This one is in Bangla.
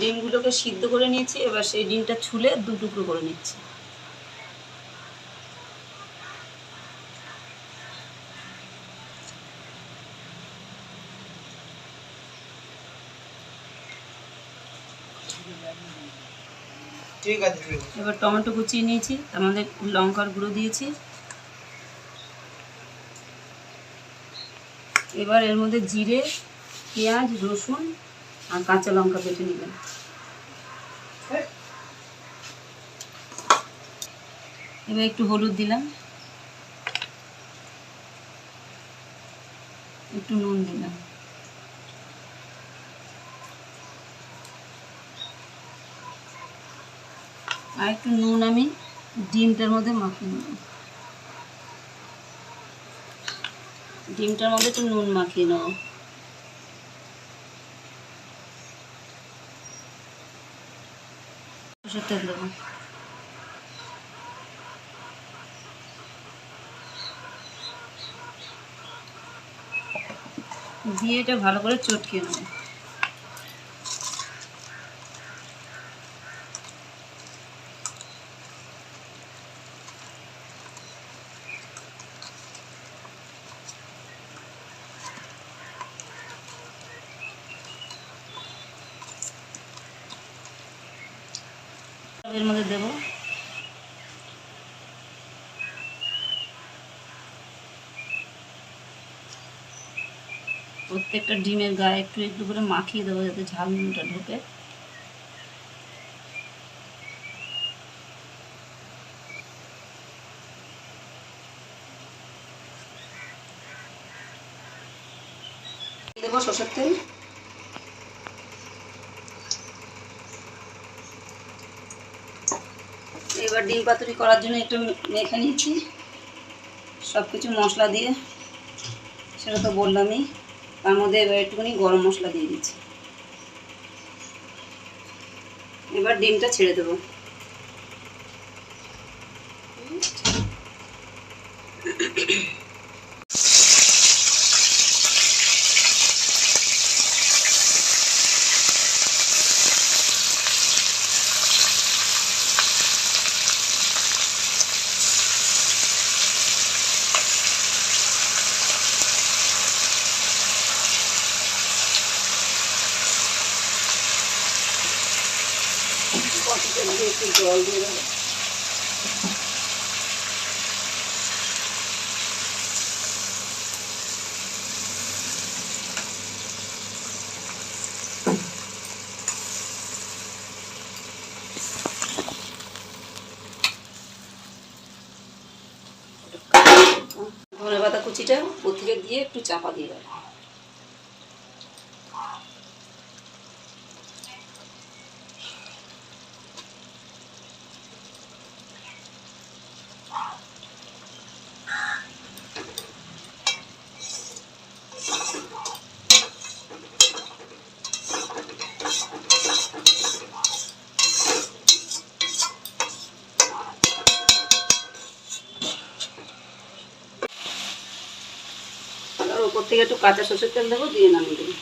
ডিমগুলোকে সিদ্ধ করে নিয়েছি এবার সেই ডিমটা ছুলে দু টুকরো করে নিচ্ছি। ঠিক আছে ঠিক আছে। এবার টমেটো কুচিয়ে নিয়েছি তার মধ্যে লঙ্কার গুঁড়ো দিয়েছি। এবার এর মধ্যে জিরে পেঁয়াজ রসুন আর কাঁচা লঙ্কা বেটে নেবেন। এবার একটু হলুদ দিলাম। একটু নুন দিলাম। আর একটু নুন আমি ডিমটার মধ্যে মাখিয়ে নেব ডিমটার মধ্যে একটু নুন মাখিয়ে নেব। সরষের দিয়ে এটা ভালো করে চটকে নেব। এর মধ্যে দেবো। প্রত্যেকটা ডিমের গায়ে একটু একটু করে মাখিয়ে দেবো যাতে ঝাল নুনটা ঢোকে। দেবো সরষের তেল এবার ডিম পাতুরি করার জন্য একটু মেখে নিয়েছি। সব কিছু মশলা দিয়ে, সেটা তো বললামই। তার মধ্যে এবার একটুখানি গরম মশলা দিয়ে দিচ্ছি। এবার ডিমটা ছেড়ে দেবো। দেবো ধনে পাতা কুচিটা থেকে দিয়ে একটু চাপা দিয়ে দেবো আর ওপর থেকে একটু কাঁচা সরষের তেল দেবো দিয়ে নামিয়ে দেবো।